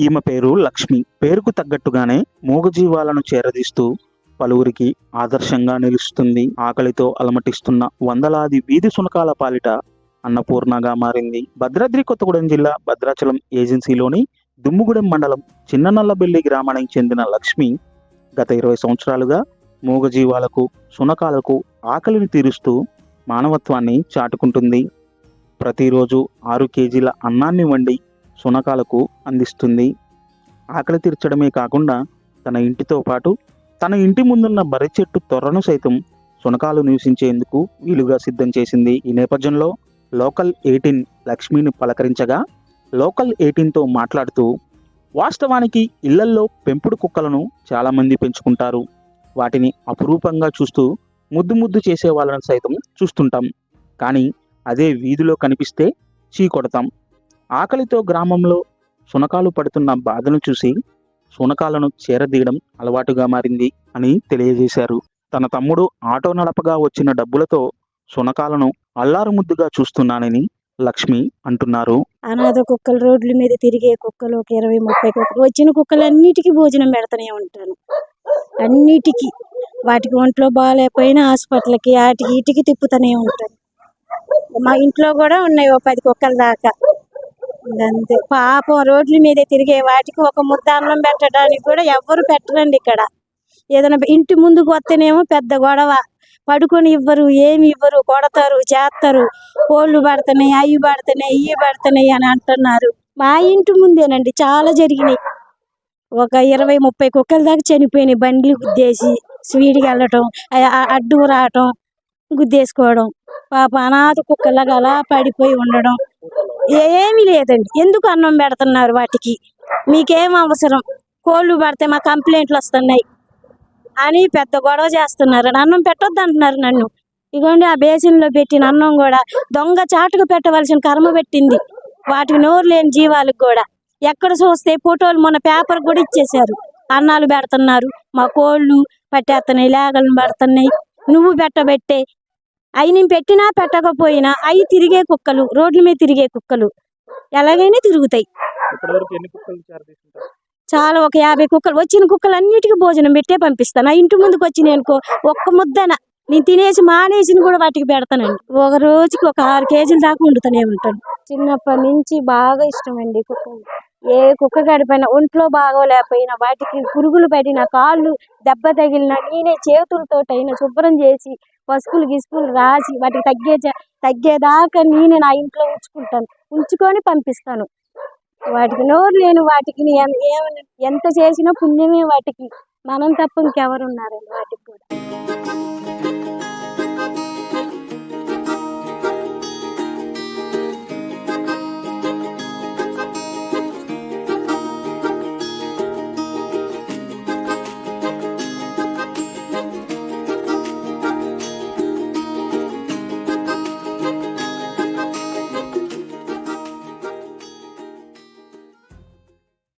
ఈమె పేరు లక్ష్మి. పేరుకు తగ్గట్టుగానే మూగజీవాలను చేరదీస్తూ పలువురికి ఆదర్శంగా నిలుస్తుంది. ఆకలితో అలమటిస్తున్న వందలాది వీధి సునకాల పాలిట అన్నపూర్ణగా మారింది. భద్రాద్రి కొత్తగూడెం జిల్లా భద్రాచలం ఏజెన్సీలోని దుమ్ముగూడెం మండలం చిన్ననల్లబెల్లి గ్రామానికి చెందిన లక్ష్మి గత ఇరవై సంవత్సరాలుగా మూగజీవాలకు సునకాలకు ఆకలిని తీరుస్తూ మానవత్వాన్ని చాటుకుంటుంది. ప్రతిరోజు ఆరు కేజీల అన్నాన్ని వండి శునకాలకు అందిస్తుంది. ఆకలి తీర్చడమే కాకుండా తన ఇంటితో పాటు తన ఇంటి ముందున్న బర్రె చెట్టు తొర్రను సైతం శునకాలు నివసించేందుకు వీలుగా సిద్ధం చేసింది. ఈ నేపథ్యంలో లోకల్ ఎయిటీన్ లక్ష్మిని పలకరించగా లోకల్ ఎయిటీన్తో మాట్లాడుతూ వాస్తవానికి ఇళ్ళల్లో పెంపుడు కుక్కలను చాలామంది పెంచుకుంటారు. వాటిని అపురూపంగా చూస్తూ ముద్దు ముద్దు చేసే వాళ్ళని సైతం చూస్తుంటాం. కానీ అదే వీధిలో కనిపిస్తే చీ కొడతాం ఆకలితో గ్రామంలో సునకాలు పడుతున్న బాధను చూసి సునకాలను చేరదీయడం అలవాటుగా మారింది అని తెలియజేశారు. తన తమ్ముడు ఆటో నడపగా వచ్చిన డబ్బులతో సునకాలను అల్లారుముద్దుగా చూస్తున్నానని లక్ష్మి అంటున్నారు. అనాథ కుక్కలు రోడ్ల మీద తిరిగే కుక్కలు ఒక ఇరవై ముప్పై కుక్కలు. వచ్చిన కుక్కలన్నిటికీ భోజనం పెడతానే ఉంటాను. అన్నిటికీ. వాటికి ఒంట్లో బాగాలేకపోయినా హాస్పిటల్కి వాటికి ఇటుకి తిప్పుతూనే ఉంటాను. మా ఇంట్లో కూడా ఉన్నాయి ఓ పది కుక్కల దాకా. అంతే. పాపం రోడ్ల మీద తిరిగే వాటికి ఒక ముద్ద అన్నం పెట్టడానికి కూడా ఎవ్వరు పెట్టరండి ఇక్కడ. ఏదైనా ఇంటి ముందుకు వస్తేనేమో పెద్ద గొడవ. పడుకొని ఇవ్వరు ఏమి ఇవ్వరు కొడతారు చేస్తారు. కోళ్ళు పడుతున్నాయి అవి పడుతున్నాయి ఇవి పడుతున్నాయి అని అంటున్నారు. మా ఇంటి ముందేనండి చాలా జరిగినాయి. ఒక ఇరవై ముప్పై కుక్కల దాకా చనిపోయినాయి బండ్లు గుద్దేసి స్వీడ్కి వెళ్ళటం అడ్డు రావటం గుద్దేసుకోవడం. పాప అనాథ కుక్కలాగా అలా పడిపోయి ఉండడం. ఏమీ లేదండి. ఎందుకు అన్నం పెడుతున్నారు వాటికి? మీకేం అవసరం? కోళ్ళు పడితే మా కంప్లైంట్లు వస్తున్నాయి. అని పెద్ద గొడవ చేస్తున్నారు. అన్నం పెట్టొద్దు అంటున్నారు నన్ను. ఇగోండి ఆ బేసిన్లో పెట్టిన అన్నం కూడా దొంగ చాటుకు పెట్టవలసిన కర్మ పెట్టింది. వాటికి నోరు లేని జీవాలకు కూడా. ఎక్కడ చూస్తే ఫోటోలు మొన్న పేపర్ కూడా ఇచ్చేశారు. అన్నాలు పెడుతున్నారు. మా కోళ్ళు పట్టేస్తున్నాయి లేగలను పడుతున్నాయి. నువ్వు పెట్టబెట్టే అవి నేను పెట్టినా పెట్టకపోయినా అవి తిరిగే కుక్కలు రోడ్ల మీద తిరిగే కుక్కలు ఎలాగైనా తిరుగుతాయి. చాలా ఒక యాభై కుక్కలు వచ్చిన కుక్కలు అన్నిటికీ భోజనం పెట్టే పంపిస్తాను. ఆ ఇంటి ముందుకు వచ్చి నేను ఒక్క ముద్దన నేను తినేసి మానేసి కూడా వాటికి పెడతానండి. ఒక రోజుకి ఒక ఆరు కేజీల దాకా వండుతూనే ఉంటాను. చిన్నప్పటి నుంచి బాగా ఇష్టం అండి కుక్కలు ఏ కుక్క గడిపోయినా ఒంట్లో బాగోలేకపోయినా వాటికి పురుగులు పడిన కాళ్ళు దెబ్బ తగిలిన నేనే చేతులతో అయినా శుభ్రం చేసి పసుపులు గిసుపులు రాసి వాటికి తగ్గే తగ్గేదాకా నేనే నా ఇంట్లో ఉంచుకుంటాను. ఉంచుకొని పంపిస్తాను. వాటికి నోరు లేని వాటికి ఏమైనా ఎంత చేసినా పుణ్యమే వాటికి. మనం తప్ప ఇంకెవరు ఉన్నారండి వాటికి కూడా.